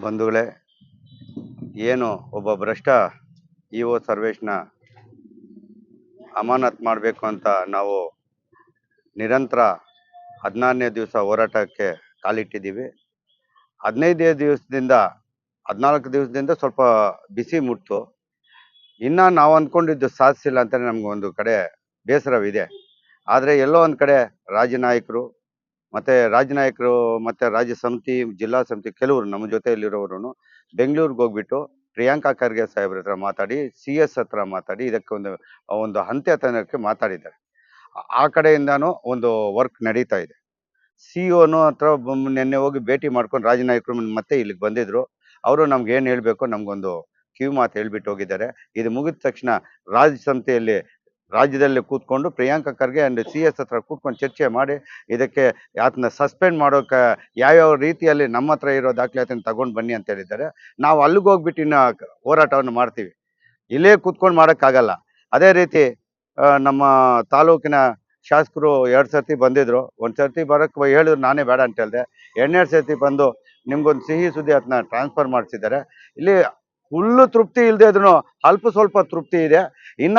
ಬಂಧುಗಳೇ, ಏನು ಒಬ್ಬ ಭ್ರಷ್ಟ ಇ ಒ ಸರ್ವೇಶ್ನ ಅಮಾನತ್ ಮಾಡಬೇಕು ಅಂತ ನಾವು ನಿರಂತರ ಹದಿನಾರನೇ ದಿವಸ ಹೋರಾಟಕ್ಕೆ ಕಾಲಿಟ್ಟಿದ್ದೀವಿ. ಹದಿನೈದನೇ ದಿವಸದಿಂದ, ಹದಿನಾಲ್ಕು ದಿವಸದಿಂದ ಸ್ವಲ್ಪ ಬಿಸಿ ಮುಟ್ತು. ಇನ್ನು ನಾವು ಅಂದ್ಕೊಂಡಿದ್ದು ಸಾಧಿಸಿಲ್ಲ ಅಂತಲೇ ನಮ್ಗೆ ಒಂದು ಕಡೆ ಬೇಸರವಿದೆ. ಆದರೆ ಎಲ್ಲೋ ಒಂದು ಕಡೆ ರಾಜ್ಯ ನಾಯಕರು ಮತ್ತು ರಾಜ್ ನಾಯಕರು ಮತ್ತು ರಾಜ್ಯ ಸಮಿತಿ, ಜಿಲ್ಲಾ ಸಮಿತಿ ಕೆಲವರು ನಮ್ಮ ಜೊತೆಯಲ್ಲಿರೋರು ಬೆಂಗಳೂರಿಗೆ ಹೋಗ್ಬಿಟ್ಟು ಪ್ರಿಯಾಂಕಾ ಖರ್ಗೆ ಸಾಹೇಬ್ರ ಹತ್ರ ಮಾತಾಡಿ, ಸಿ ಎಸ್ ಹತ್ರ ಮಾತಾಡಿ, ಇದಕ್ಕೆ ಒಂದು ಒಂದು ಅಂತ್ಯ ತನಕ್ಕೆ ಮಾತಾಡಿದ್ದಾರೆ. ಆ- ಕಡೆಯಿಂದಾನು ಒಂದು ವರ್ಕ್ ನಡೀತಾ ಇದೆ. ಸಿ ಒನು ಹತ್ರ ನಿನ್ನೆ ಹೋಗಿ ಭೇಟಿ ಮಾಡ್ಕೊಂಡು ರಾಜ್ಯ ನಾಯಕರು ಮತ್ತೆ ಇಲ್ಲಿಗೆ ಬಂದಿದ್ರು. ಅವರು ನಮ್ಗೆ ಏನು ಹೇಳಬೇಕು ನಮಗೊಂದು ಕಿವಿ ಮಾತು ಹೇಳ್ಬಿಟ್ಟು ಹೋಗಿದ್ದಾರೆ. ಇದು ಮುಗಿದ ತಕ್ಷಣ ರಾಜ್ಯ ಸಮಿತಿಯಲ್ಲಿ ರಾಜ್ಯದಲ್ಲಿ ಕೂತ್ಕೊಂಡು Priyanka Kharge and C S ಹತ್ರ ಕೂತ್ಕೊಂಡು ಚರ್ಚೆ ಮಾಡಿ, ಇದಕ್ಕೆ ಆತನ ಸಸ್ಪೆಂಡ್ ಮಾಡೋಕೆ ಯಾವ್ಯಾವ ರೀತಿಯಲ್ಲಿ ನಮ್ಮ ಹತ್ರ ಇರೋ ದಾಖಲಾತಿನ ತಗೊಂಡು ಬನ್ನಿ ಅಂತ ಹೇಳಿದ್ದಾರೆ. ನಾವು ಅಲ್ಲಿಗೆ ಹೋಗ್ಬಿಟ್ಟು ಇನ್ನು ಹೋರಾಟವನ್ನು ಮಾಡ್ತೀವಿ. ಇಲ್ಲೇ ಕೂತ್ಕೊಂಡು ಮಾಡೋಕ್ಕಾಗಲ್ಲ. ಅದೇ ರೀತಿ ನಮ್ಮ ತಾಲೂಕಿನ ಶಾಸಕರು ಎರಡು ಸರ್ತಿ ಬಂದಿದ್ರು. ಒಂದು ಸರ್ತಿ ಬರೋಕ್ಕೆ ಹೇಳಿದ್ರು ನಾನೇ ಬೇಡ ಅಂತ ಹೇಳಿದೆ. ಎರಡನೇ ಸರ್ತಿ ಬಂದು ನಿಮ್ಗೊಂದು ಸಿಹಿ ಸುದ್ದಿ ಅದನ್ನ ಟ್ರಾನ್ಸ್ಫರ್ ಮಾಡಿಸಿದ್ದಾರೆ. ಇಲ್ಲಿ ಫುಲ್ಲು ತೃಪ್ತಿ ಇಲ್ಲದೆ ಅಲ್ಪ ಸ್ವಲ್ಪ ತೃಪ್ತಿ ಇದೆ. ಇನ್ನ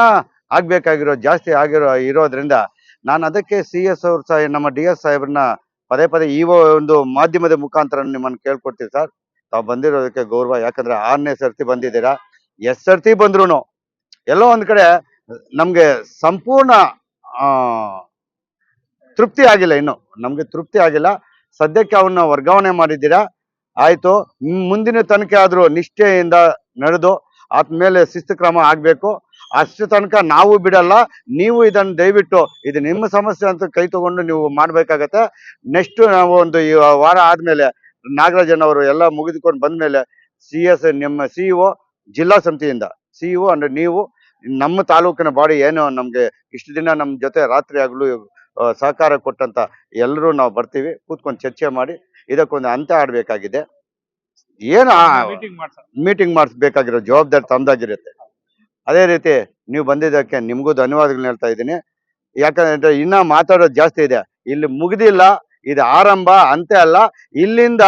ಆಗ್ಬೇಕಾಗಿರೋ, ಜಾಸ್ತಿ ಆಗಿರೋ, ಇರೋದ್ರಿಂದ ನಾನು ಅದಕ್ಕೆ ಸಿ ಎಸ್ ಅವ್ರ ಸಹ, ನಮ್ಮ ಡಿ ಎಸ್ ಸಾಹೇಬ್ರನ್ನ ಪದೇ ಪದೇ ಈ ಒಂದು ಮಾಧ್ಯಮದ ಮುಖಾಂತರ ನಿಮ್ಮನ್ನು ಕೇಳ್ಕೊಡ್ತೀವಿ ಸರ್. ತಾವು ಬಂದಿರೋದಕ್ಕೆ ಗೌರವ. ಯಾಕಂದ್ರೆ ಆರನೇ ಸರ್ತಿ ಬಂದಿದ್ದೀರಾ? ಎಸ್ ಸರ್ತಿ ಬಂದ್ರು ಎಲ್ಲೋ ಒಂದ್ ಕಡೆ ನಮ್ಗೆ ಸಂಪೂರ್ಣ ತೃಪ್ತಿ ಆಗಿಲ್ಲ ಇನ್ನು. ನಮ್ಗೆ ತೃಪ್ತಿ ಆಗಿಲ್ಲ. ಸದ್ಯಕ್ಕೆ ಅವನ್ನ ವರ್ಗಾವಣೆ ಮಾಡಿದ್ದೀರಾ? ಆಯ್ತು. ಮುಂದಿನ ತನಿಖೆ ಆದ್ರೂ ನಿಷ್ಠೆಯಿಂದ ನಡೆದು ಆತ ಮೇಲೆ ಶಿಸ್ತು ಕ್ರಮ ಆಗಬೇಕು. ಅಷ್ಟು ತನಕ ನಾವು ಬಿಡಲ್ಲ, ನೀವು ಇದನ್ನ ದಯವಿಟ್ಟು, ಇದು ನಿಮ್ಮ ಸಮಸ್ಯೆ ಅಂತ ಕೈ ತಗೊಂಡು ನೀವು ಮಾಡಬೇಕಾಗತ್ತೆ. ನೆಕ್ಸ್ಟ್ ನಾವು ಒಂದು ಈ ವಾರ ಆದಮೇಲೆ ನಾಗರಾಜನ್ ಅವರು ಎಲ್ಲ ಮುಗಿದುಕೊಂಡು ಬಂದಮೇಲೆ ಸಿ ಎಸ್ ನಿಮ್ಮ ಸಿ ಒ ಜಿಲ್ಲಾ ಸಮಿತಿಯಿಂದ ಸಿ ಒ ಅಂದ್ರೆ ನೀವು, ನಮ್ಮ ತಾಲೂಕಿನ ಬಾಡಿ ಏನು ನಮಗೆ ಇಷ್ಟು ದಿನ ನಮ್ಮ ಜೊತೆ ರಾತ್ರಿ ಆಗಲು ಸಹಕಾರ ಕೊಟ್ಟಂತ ಎಲ್ಲರೂ ನಾವು ಬರ್ತೀವಿ. ಕೂತ್ಕೊಂಡು ಚರ್ಚೆ ಮಾಡಿ, ಇದಕ್ಕೊಂದು ಅಂತ್ಯ ಆಡ್ಬೇಕಾಗಿದೆ. ಏನು ಮೀಟಿಂಗ್ ಮಾಡಿಸ್ಬೇಕಾಗಿರೋ ಜವಾಬ್ದಾರಿ ತಂದಾಗಿರುತ್ತೆ. ಅದೇ ರೀತಿ ನೀವು ಬಂದಿದ್ದಕ್ಕೆ ನಿಮಗೂ ಧನ್ಯವಾದಗಳು ಹೇಳ್ತಾ ಇದ್ದೀನಿ. ಯಾಕಂದ್ರೆ ಇನ್ನ ಮಾತಾಡೋದು ಜಾಸ್ತಿ ಇದೆ. ಇಲ್ಲಿ ಮುಗಿದಿಲ್ಲ ಇದು ಆರಂಭ ಅಂತೆ ಅಲ್ಲ. ಇಲ್ಲಿಂದ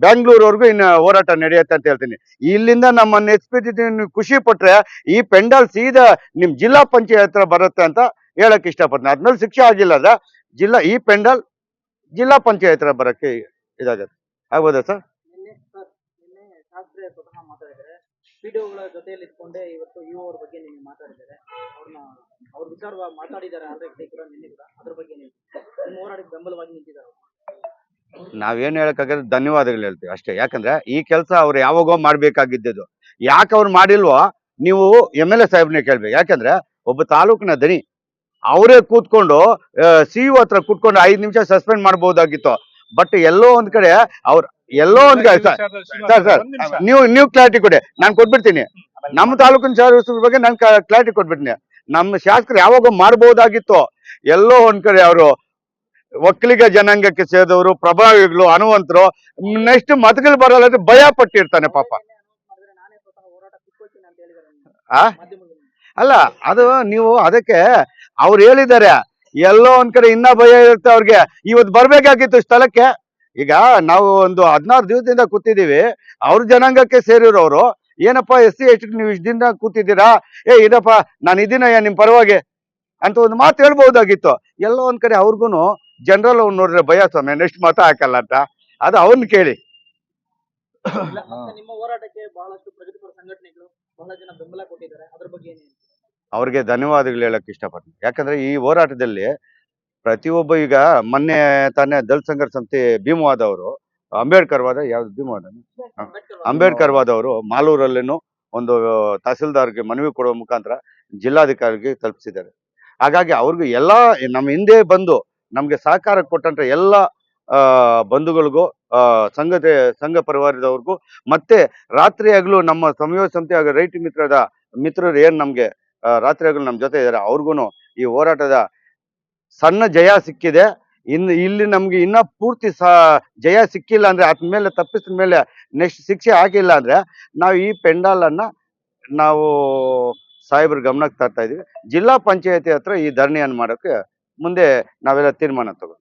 ಬೆಂಗಳೂರವರೆಗೂ ಇನ್ನು ಹೋರಾಟ ನಡೆಯುತ್ತೆ ಅಂತ ಹೇಳ್ತೀನಿ. ಇಲ್ಲಿಂದ ನಮ್ಮನ್ನು ಎಕ್ಸ್ಪೆಕ್ಟ್ ನೀವು ಖುಷಿ ಪಟ್ರೆ ಈ ಪೆಂಡಾಲ್ ಸೀದಾ ನಿಮ್ ಜಿಲ್ಲಾ ಪಂಚಾಯತ್ ಹತ್ರ ಬರುತ್ತೆ ಅಂತ ಹೇಳಕ್ ಇಷ್ಟಪಡ್ತೀನಿ. ಅದ್ಮೇಲೆ ಶಿಕ್ಷೆ ಆಗಿಲ್ಲ ಅದ ಜಿಲ್ಲಾ ಈ ಪೆಂಡಾಲ್ ಜಿಲ್ಲಾ ಪಂಚಾಯತ್ ಹತ್ರ ಬರಕ್ಕೆ ಇದಾಗತ್ತೆ. ಆಗ್ಬೋದಾ ಸರ್? ಸ್ವತಃ ಮಾತಾಡಿದ್ದಾರೆ ಪಿಡಿಒಗಳ ಜೊತೆಯಲ್ಲಿ ಇಟ್ಕೊಂಡೆ ಇವತ್ತು ಯು ಅವ್ರ ಬಗ್ಗೆ ನಿನ್ನೆ ಮಾತಾಡಿದ್ದಾರೆ ಅವ್ರನ್ನ, ಅವ್ರ ವಿಚಾರವಾಗಿ ಮಾತಾಡಿದ್ದಾರೆ ಅಂದ್ರೆ ಕೂಡ ನಿನ್ನೆ ಕೂಡ. ಅದ್ರ ಬಗ್ಗೆ ನೀವು ನಿಮ್ಮ ಹೋರಾಟಕ್ಕೆ ಬೆಂಬಲವಾಗಿ ನಿಂತಿದ್ದಾರೆ ನಾವೇನ್ ಹೇಳಕ್ಕಾಗಲ್ಲ, ಧನ್ಯವಾದಗಳು ಹೇಳ್ತೀವಿ ಅಷ್ಟೇ. ಯಾಕಂದ್ರೆ ಈ ಕೆಲಸ ಅವ್ರು ಯಾವಾಗೋ ಮಾಡ್ಬೇಕಾಗಿದ್ದದು ಯಾಕೆ ಅವ್ರು ಮಾಡಿಲ್ವೋ, ನೀವು ಎಂ ಎಲ್ ಎ ಸಾಹೇಬ್ನೇ ಕೇಳ್ಬೇಕು. ಯಾಕಂದ್ರೆ ಒಬ್ಬ ತಾಲೂಕಿನ ದನಿ ಅವರೇ ಕೂತ್ಕೊಂಡು ಸಿ ಇ ಹತ್ರ ಕೂತ್ಕೊಂಡು ಐದು ನಿಮಿಷ ಸಸ್ಪೆಂಡ್ ಮಾಡ್ಬೋದಾಗಿತ್ತು. ಬಟ್ ಎಲ್ಲೋ ಒಂದ್ ಕಡೆ ಅವ್ರ ಎಲ್ಲೋ ಒಂದ್ ಸರ್ ಸರ್ ನೀವು ನೀವು ಕ್ಲಾರಿಟಿ ಕೊಡಿ. ನಾನು ಕೊಟ್ಬಿಡ್ತೀನಿ. ನಮ್ಮ ತಾಲೂಕಿನ ಶಾಸಕರ ಬಗ್ಗೆ ನಾನು ಕ್ಲಾರಿಟಿ ಕೊಟ್ಬಿಡ್ತೀನಿ. ನಮ್ಮ ಶಾಸಕರು ಯಾವಾಗ ಮಾಡ್ಬೋದಾಗಿತ್ತು. ಎಲ್ಲೋ ಒಂದ್ ಕಡೆ ಅವರು ಒಕ್ಕಲಿಗ ಜನಾಂಗಕ್ಕೆ ಸೇರಿದವರು ಪ್ರಭಾವಿಗಳು ಹನುಮಂತರು ನೆಕ್ಸ್ಟ್ ಮತಗಳು ಬರಲ್ಲ ಅಂದ್ರೆ ಭಯ ಪಟ್ಟಿರ್ತಾನೆ ಪಾಪ. ಆ? ಅಲ್ಲ ಅದು ನೀವು ಅದಕ್ಕೆ ಅವ್ರು ಹೇಳಿದ್ದಾರೆ. ಎಲ್ಲೋ ಒಂದ್ ಕಡೆ ಇನ್ನ ಭಯ ಇರುತ್ತೆ ಅವ್ರಿಗೆ. ಇವತ್ತು ಬರ್ಬೇಕಾಗಿತ್ತು ಸ್ಥಳಕ್ಕೆ. ಈಗ ನಾವು ಒಂದು ಹದಿನಾರು ದಿವಸದಿಂದ ಕೂತಿದ್ದೀವಿ ಅವ್ರ ಜನಾಂಗಕ್ಕೆ ಸೇರಿರೋರು ಏನಪ್ಪ ಎಸ್ ಸಿ ಎಚ್ ನೀವು ಇಷ್ಟ ದಿನ ಕೂತಿದ್ದೀರಾ? ಏ ಇದಪ್ಪ ನಾನು ಇದೀನಯ್ಯ ನಿಮ್ ಪರವಾಗಿ. ಅಂತ ಒಂದು ಮಾತು ಹೇಳ್ಬಹುದಾಗಿತ್ತು ಎಲ್ಲೋ ಒಂದ್ ಕಡೆ ಅವ್ರಿಗೂ ಜನರಲ್ ಅವ್ನು ನೋಡಿದ್ರೆ ಭಯ ಸ್ವಾಮಿ ನೆಕ್ಸ್ಟ್ ಮತ ಹಾಕಲ್ಲ ಅಂತ. ಅದು ಅವನ್ ಕೇಳಿ. ನಿಮ್ಮ ಹೋರಾಟಕ್ಕೆ ಬಹಳಷ್ಟು ಪ್ರಗತಿಪರ ಸಂಘಟನೆಗಳು ಬಹಳ ಜನ ಬೆಂಬಲ ಕೊಟ್ಟಿದ್ದಾರೆ. ಅದ್ರ ಬಗ್ಗೆ ಏನು ಅವ್ರಿಗೆ ಧನ್ಯವಾದಗಳು ಹೇಳಕ್ ಇಷ್ಟಪಡ್ತೀನಿ. ಯಾಕಂದ್ರೆ ಈ ಹೋರಾಟದಲ್ಲಿ ಪ್ರತಿಯೊಬ್ಬ ಈಗ ಮೊನ್ನೆ ತಾನೇ ದಲಿತ ಸಂಘರ್ಷ ಸಮಿತಿ ಭೀಮವಾದವರು ಅಂಬೇಡ್ಕರ್ ವಾದ ಯಾವ್ದು ಭೀಮವಾದ? ಅಂಬೇಡ್ಕರ್ ವಾದ. ವಾದವರು ಮಾಲೂರಲ್ಲೇನು ಒಂದು ತಹಸೀಲ್ದಾರ್ಗೆ ಮನವಿ ಕೊಡುವ ಮುಖಾಂತರ ಜಿಲ್ಲಾಧಿಕಾರಿಗೆ ತಲುಪಿಸಿದ್ದಾರೆ. ಹಾಗಾಗಿ ಅವ್ರಿಗೂ ಎಲ್ಲ ನಮ್ಮ ಹಿಂದೆ ಬಂದು ನಮ್ಗೆ ಸಹಕಾರ ಕೊಟ್ಟಂತ ಎಲ್ಲ ಆ, ಬಂಧುಗಳಿಗೂ ಆ, ಸಂಘದ ಸಂಘ ಪರಿವಾರದವ್ರಿಗೂ ಮತ್ತೆ ರಾತ್ರಿ ಆಗ್ಲೂ ನಮ್ಮ ಸಂಯೋಜ ಸಂತೆ ಹಾಗೂ ರೈತ ಮಿತ್ರದ ಮಿತ್ರರು ಏನು ನಮ್ಗೆ ರಾತ್ರಿ ನಮ್ಮ ಜೊತೆ ಇದ್ದಾರೆ ಅವ್ರಿಗೂ ಈ ಹೋರಾಟದ ಸಣ್ಣ ಜಯ ಸಿಕ್ಕಿದೆ. ಇನ್ನು ಇಲ್ಲಿ ನಮ್ಗೆ ಇನ್ನ ಪೂರ್ತಿ ಸ, ಜಯ ಸಿಕ್ಕಿಲ್ಲ ಅಂದ್ರೆ ಅದ ಮೇಲೆ ತಪ್ಪಿಸಿದ ಮೇಲೆ ನೆಕ್ಸ್ಟ್ ಶಿಕ್ಷೆ ಆಗಿಲ್ಲ ಅಂದ್ರೆ ನಾವು ಈ ಪೆಂಡಾಲ್ ಅನ್ನ ನಾವು ಸಾಹೇಬ್ರ ಗಮನಕ್ಕೆ ತರ್ತಾ ಇದೀವಿ ಜಿಲ್ಲಾ ಪಂಚಾಯತಿ ಹತ್ರ ಈ ಧರಣಿಯನ್ನು ಮಾಡೋಕೆ ಮುಂದೆ ನಾವೆಲ್ಲ ತೀರ್ಮಾನ ತಗೋ